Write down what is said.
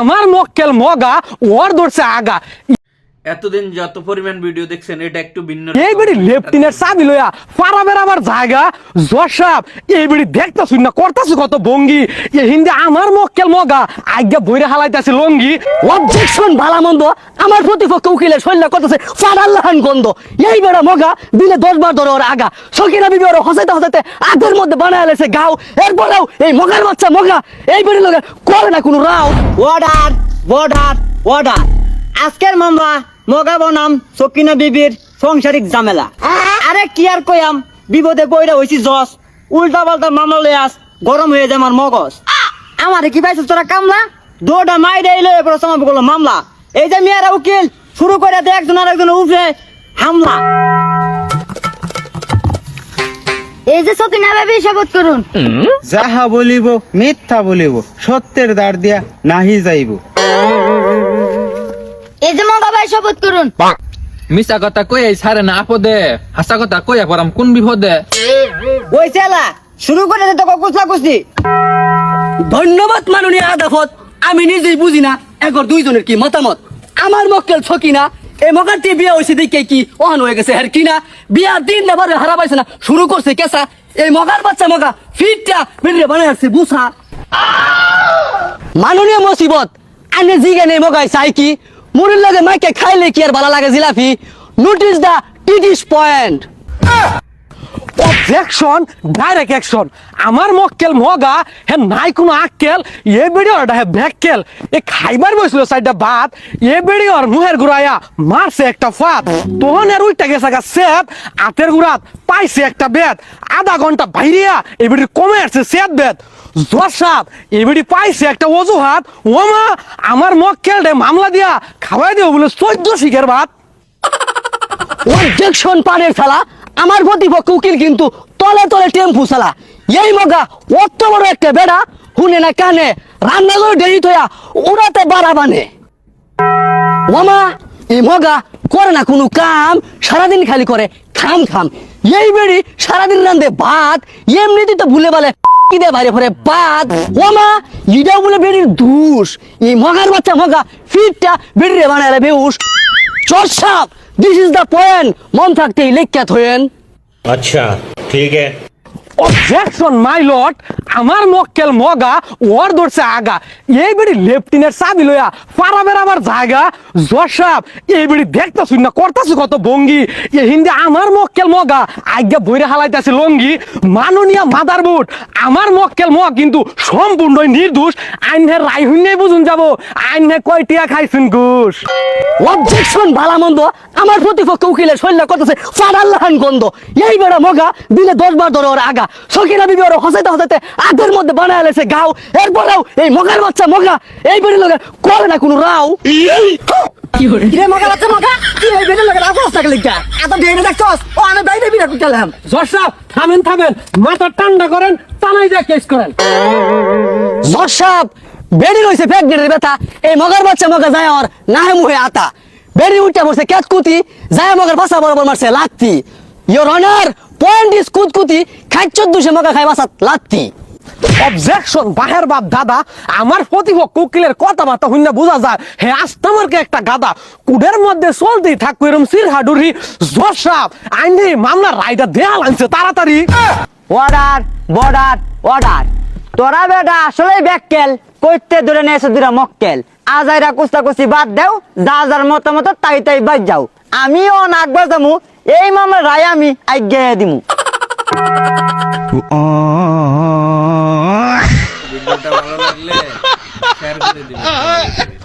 আমার মক্কেল মগা ওর ধরছে আগা। এতদিন যত পরিমাণ ভিডিও দেখছেন এটা একটু ভিন্ন এই বেড়ি লেফটিনের চাবি লইয়া পারা বেড়াবার জায়গা জসাব এই বেড়ি দেখতাছুন না করতাছু কত ভঙ্গি এ হিন্দি আমার মক্কেল মগা আজ্ঞা বইরে হালাইতাছে লঙ্গি। অবজেকশন ভালা মন্দ আমার প্রতিপক্ষ উকিলের শৈল্য করতেছে ফাডাল্লাহান গন্ধ। এই বেড়া মগা দিলে দশ বার ধরে ওর আগা। সকিনা বিবি ওর হসাইতে হসাইতে আগের মধ্যে বানায় আলেছে গাও। এরপরেও এই মগার বাচ্চা মগা এই বেড়ি লোকের করে না কোনো রাও। অর্ডার বর্ডার অর্ডার আজকের মামলা মগা বনাম সকিনা বিবির সংসারিক ঝামেলা। আরে কি আর কইয়াম? বিপদে বইরা হইছি জস। উল্টা পাল্টা মামলা লই আস গরম হয়ে যায় আমার মগজ। আমারে কি পাইছিস তোরা কামলা? দৌড়া মাই দেইলে এরপর সমাপ্ত করল মামলা। এই যে মেয়েরা উকিল শুরু করে দে একজন আর একজন উপরে হামলা। এই যে সকিনা ভাবি শপথ করুন। যাহা বলিব মিথ্যা বলিব সত্যের দ্বার দিয়া নাহি যাইব। ভাই শপথ করুন। মিশা কথা কই সারে না আপদে। হাসা কথা কই পরাম কোন বিপদে? ওই চেলা শুরু করে দে তোকে কুচলা কুচলি ধন্যবাদ মাননীয় আদাফত। আমি নিজেই বুঝি না একর দুইজনের কি মতামত? আমার মক্কেল ছকিনা এই মকারটি বিয়ে হয়েছে দেখে কি অন হয়ে গেছে আর কিনা বিয়া দিন না বারে হারা পাইছে না শুরু করছে কেসা এই মগার বাচ্চা মগা ফিটটা বেরিয়ে বানায় আসছে বুসা মাননীয় মুসিবত আনে জিগে নেই মগাই চাই কি? মুড়ির লাগে মাইকে খাইলে কি আর ভালো লাগে জিলাপি? নোটিস দা টিটিস পয়েন্ট অবজেকশন ডাইরেক্ট অ্যাকশন আমার মক্কেল মগা হে নাই কোনো আক্কেল এ বেড়ি ওর হে ব্যাককেল। এ খাইবার বসল সাইডটা ভাত এ বেড়ি ওর মুহের গুড়াইয়া মারছে একটা ফাত তখন এর উইটা গেছে গা সেত আতের গুড়াত পাইছে একটা বেত আধা ঘণ্টা বাইরিয়া এ বেড়ি কমে আসছে সেত বেত জসাব এ বেড়ি পাইছে একটা অজুহাত। ওমা আমার মক্কেল রে মামলা দিয়া খাওয়াই দিও বলে চোদ্দ শিখের ভাত। অবজেকশন পানের খেলা আমার প্রতিপক্ষ উকিল কিন্তু তলে তলে টেম্পু চালা। এই মগা অত বড় একটা বেড়া শুনে না কানে রান্না করে দেরি থয়া উড়াতে বাড়া বানে। ওমা, এই মগা করে না কোনো কাম, সারাদিন খালি করে খাম খাম। এই বেড়ি সারাদিন রান্ধে ভাত, এমনিতে তো ভুলে বলে কি দে বাইরে পরে ভাত। ওমা ইটাও বলে বেড়ির দুষ। এই মগার বাচ্চা মগা ফিটটা বেড়িরে বানায় বেউস। চল সাপ! দিস ইজ দ্য পয়েন্ট মন থাকতেই লেখ্যাত হয়েন আচ্ছা ঠিক আছে। অবজেকশন মাই লট আমার মক্কেল মগা ওর ধরছে আগা। এই বেড়ি লেফটিনের চাবি লইয়া পারা বেড়াবার জায়গা। জসাব এই বেড়ি দেখতাছুন না, করতাছু কত ভঙ্গি এ হিন্দি আমার মক্কেল মগা, আজ্ঞা বইরে হালাইতাছে লঙ্গি। মাননীয় মাদার বুট আমার মক্কেল মগ কিন্তু সম্পূর্ণই নির্দোষ। আইনের রায় হইনে বুঝুন যাব। আইনে কয়টিয়া খাইছেন ঘুষ? অবজেকশন ভালা মন্দ আমার প্রতিপক্ষ উকিলের শৈল্য করতেছে ফাডাল্লাহান গন্ধ। এই বেড়া মগা দিলে দশ বার ধরে ওর আগা। সকিনা বিবি ওর হসাইতে হসাইতে আগের মধ্যে বানায় আলেছে গাও। এরপরেও এই মগার বাচ্চা মগা এই বেড়ি লোকের করে না কোনো রাও। রে মগা বাচ্চা মগা? কি এই বেটা লাগে রাখো থাকলে লিখা এত দেরি দেখছস? ও আমি বাইরে বিরাট করলাম জসাব থামেন থামেন। মাথা ঠান্ডা করেন টানাই যা কেস করেন। জসাব বেড়ি রয়েছে প্রেগনেন্টের ব্যথা। এই মগার বাচ্চা মগা যায় ওর নাহে মুহে আতা। বেড়ি উঠে যায় মগার বরাবর মারছে লাত্তি। ইয়োর অনার পয়েন্ট কুতকুতি দুশে বাসাত লাত্তি। অবজেকশন বাহের বাপ দাদা আমার হইনা বোঝা যায়, হে একটা গাদা কুডের মধ্যে চলতেই এরম সির হাডুরি মামলা রায়টা দেয়াল আনছে, তাড়াতাড়ি। অর্ডার বর্ডার অর্ডার তোরা বেটা আসলে ব্যাককেল, কইতে ধরে নিয়েছে দুরা মক্কেল। আজাইরা কুস্তা কুস্তি বাদ দেও, যা যার মতো মতো তাই তাই বাদ যাও। আমিও নাকবা যামু এই মামলা রায় আমি আজ্ঞা দিমু। ভিডিওটা ভালো লাগলে শেয়ার করে দিবেন।